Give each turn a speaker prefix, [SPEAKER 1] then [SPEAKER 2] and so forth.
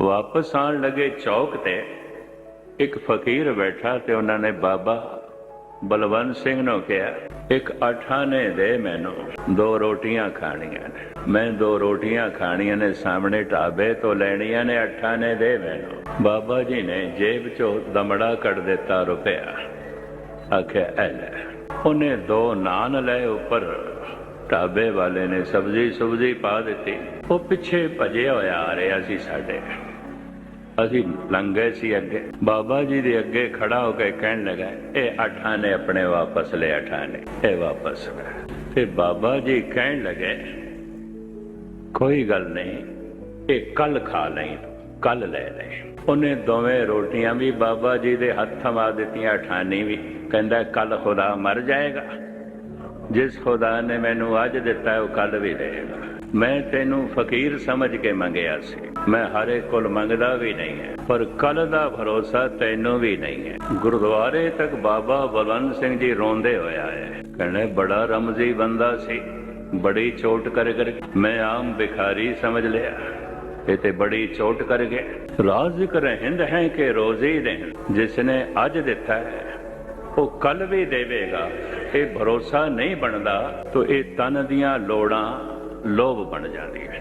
[SPEAKER 1] ਵਾਪਸ ਆਣ ਲੱਗੇ ਚੌਕ ਤੇ ਇੱਕ ਫਕੀਰ ਬੈਠਾ ਤੇ ਉਹਨਾਂ ਨੇ ਬਾਬਾ ਬਲਵੰਤ ਸਿੰਘ ਨੂੰ ਕਿਹਾ, ਇੱਕ ਆਠਾ ਦੇ ਮੈਨੂੰ, ਦੋ ਰੋਟੀਆਂ ਖਾਣੀਆਂ ਨੇ। ਮੈਂ ਦੋ ਰੋਟੀਆਂ ਖਾਣੀਆਂ ਨੇ, ਸਾਹਮਣੇ ਢਾਬੇ ਤੋਂ ਲੈਣੀਆਂ ਨੇ ਅੱਠਾ ਨੇ ਦੇ ਮੈਨੂੰ। ਬਾਬਾ ਜੀ ਨੇ ਜੇਬ ਚੋਂ ਦਮੜਾ ਕੱਢ ਦਿੱਤਾ ਰੁਪਿਆ। ਆਖਿਆ, ਐ ਲੈ, ਉਹਨੇ ਦੋ ਨਾਨ ਲਏ ਉੱਪਰ ਢਾਬੇ ਵਾਲੇ ਨੇ ਸਬਜ਼ੀ ਸੁਬਜ਼ੀ ਪਾ ਦਿੱਤੀ। ਉਹ ਪਿੱਛੇ ਭਜਿਆ ਹੋਇਆ ਆ ਰਿਹਾ ਸੀ ਸਾਡੇ। ਅਸੀਂ ਲੰਘੇ ਸੀ ਅੱਗੇ। ਬਾਬਾ ਜੀ ਦੇ ਅੱਗੇ ਖੜਾ ਹੋ ਕੇ ਕਹਿਣ ਲੱਗਾ, ਇਹ ਅਠਾਂ ਨੇ ਆਪਣੇ ਵਾਪਸ ਲੈ ਅਠਾਂ ਨੇ ਇਹ ਵਾਪਸ ਤੇ ਬਾਬਾ ਜੀ ਕਹਿਣ ਲੱਗੇ, ਕੋਈ ਗੱਲ ਨਹੀਂ, ਇਹ ਕੱਲ ਖਾ ਲਈ ਕੱਲ ਲੈ ਲੈ ਉਹਨੇ ਦੋਵੇਂ ਰੋਟੀਆਂ ਵੀ ਬਾਬਾ ਜੀ ਦੇ ਹੱਥ ਥਮਾ ਦਿੱਤੀਆਂ ਅਠਾਨੀ ਵੀ। ਕਹਿੰਦਾ ਕੱਲ ਖੁਦਾ ਮਰ ਜਾਏਗਾ। ਜਿਸ ਖੁਦਾ ਨੇ ਮੈਨੂੰ ਅੱਜ ਦਿੱਤਾ ਉਹ ਕੱਲ ਵੀ ਦੇਗਾ ਮੈਂ ਤੈਨੂੰ ਫਕੀਰ ਸਮਝ ਕੇ ਮੰਗਿਆ ਸੀ। ਮੈਂ ਹਰੇ ਕੋਲ ਮੰਗਦਾ ਵੀ ਨਹੀਂ ਹੈ, ਪਰ ਕੱਲ ਦਾ ਭਰੋਸਾ ਤੈਨੂੰ ਵੀ ਨਹੀਂ ਹੈ। ਗੁਰਦੁਆਰੇ ਤੱਕ ਬਾਬਾ ਬਲਵੰਤ ਸਿੰਘ ਜੀ ਰੋਂਦੇ ਹੋਇਆ ਹੈ। ਕਹਿੰਦੇ, ਬੜਾ ਰਮਜ਼ੀ ਬੰਦਾ ਸੀ, ਬੜੀ ਚੋਟ ਕਰ ਕਰ ਮੈਂ ਆਮ ਭਿਖਾਰੀ ਸਮਝ ਲਿਆ। ਇਹ ਤੇ ਬੜੀ ਚੋਟ ਕਰ ਗਿਆ। ਰਾਜ਼ਿਕ ਰਹਿੰਦ ਹੈ ਕਿ ਰੋਜ਼ੀ ਰਹਿੰਦ ਜਿਸ ਨੇ ਅੱਜ ਦਿੱਤਾ ਹੈ, ਉਹ ਕੱਲ ਵੀ ਦੇਵੇਗਾ। ਇਹ ਭਰੋਸਾ ਨਹੀਂ ਬਣਦਾ ਤਾਂ ਇਹ ਤਨ ਦੀਆਂ ਲੋੜਾਂ ਲੋਭ ਬਣ ਜਾਂਦੀ ਹੈ